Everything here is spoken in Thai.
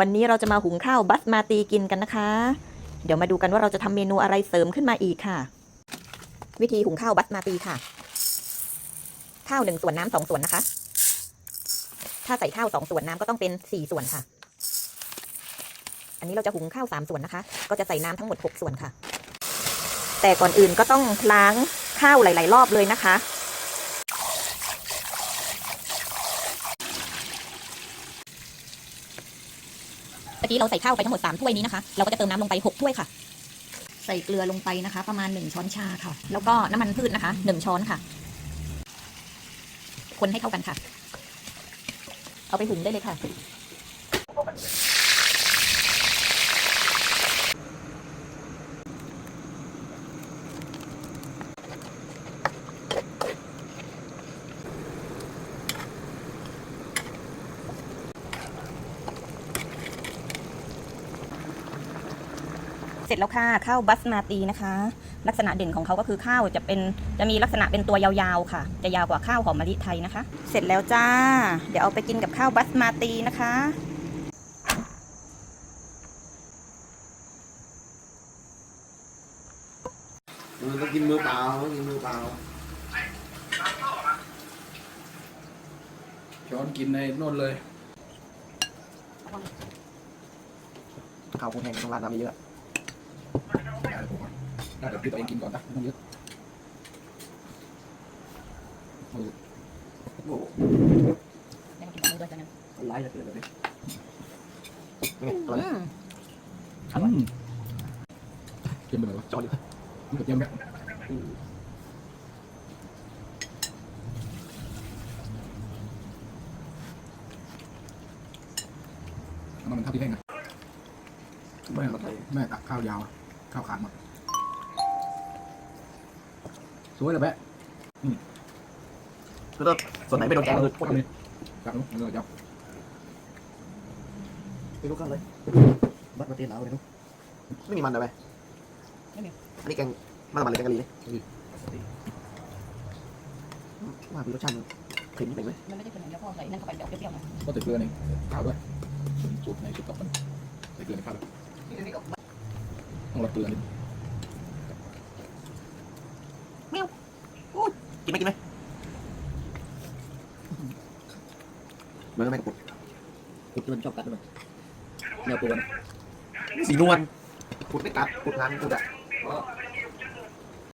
วันนี้เราจะมาหุงข้าวบัสมาตีกินกันนะคะ เดี๋ยวมาดูกันว่าเราจะทำเมนูอะไรเสริมขึ้นมาอีกค่ะ วิธีหุงข้าวบัสมาตีค่ะ ข้าวหนึ่งส่วนน้ำสองส่วนนะคะ ถ้าใส่ข้าวสองส่วนน้ำก็ต้องเป็นสี่ส่วนค่ะ อันนี้เราจะหุงข้าวสามส่วนนะคะ ก็จะใส่น้ำทั้งหมดหกส่วนค่ะ แต่ก่อนอื่นก็ต้องล้างข้าวหลาย ๆ รอบเลยนะคะ เมื่อกี้เราใส่ข้าวไปทั้งหมด3ถ้วยนี้นะคะ เราก็จะเติมน้ำลงไป6ถ้วยค่ะ ใส่เกลือลงไปนะคะ ประมาณ 1 ช้อนชาค่ะ แล้วก็น้ำมันพืชนะคะ 1 ช้อนค่ะ คนให้เข้ากันค่ะ เอาไปหุงได้เลยค่ะ เสร็จแล้วค่ะข้าวบัสมาตีนะคะ ลักษณะเด่นของเขาก็คือข้าวจะเป็นจะมีลักษณะเป็นตัวยาวๆค่ะ จะยาวกว่าข้าวหอมมะลิไทยนะคะ เสร็จแล้วจ้า เดี๋ยวเอาไปกินกับข้าวบัสมาตีนะคะมันต้องกินมือเปล่าต้องกินมือเปล่าช้อนกินในโน่นเลยข้าวคงแห้งต้องราดน้ำเยอะได้เลยผม ว่าได้เดี๋ยวพี่ตัวเองกินก่อนนะไม่ต้องเยอะโอ้โหได้มากินกับมือด้วยกันนะไล่จะเกิดเลยนี่ไงอร่อยอืมอืมเค็มไปหน่อยวะจอดดินี่กับเทียมแบบเอามันเป็นข้าวที่แห้งนะไม่มาไทยแม่ตักข้าวยาวอะข้าวขาดหมด สวยเลยแปะคือถ้าส่วนไหนไม่โดนแกงคือโคตรเลยจับนู้นเออจับไม่รู้ข้างเลยบัตรมาเตียนแล้วเลยนุ๊กไม่มีมันนะไหมอันนี้แกงมันมันเลยแกงกะหรี่เลยว่ามีรสชาติมันเค็มนิดหนึ่งไหมมันไม่ได้เป็นอย่างเดียวพ่อใส่นั่นเข้าไปเดี๋ยวเปรี้ยวๆหน่อยก็ใส่เกลือในข้าวด้วยสูตรในสูตรกับมันใส่เกลือในข้าวด้วยต้องรับเกลือนิด กินไหมกินไหมเหมือนกับแม่กระปุกกุดที่มันชอบกัดด้วยแนวตัวนะสีนวลปุดไม่กัดปุดงานปุดอะ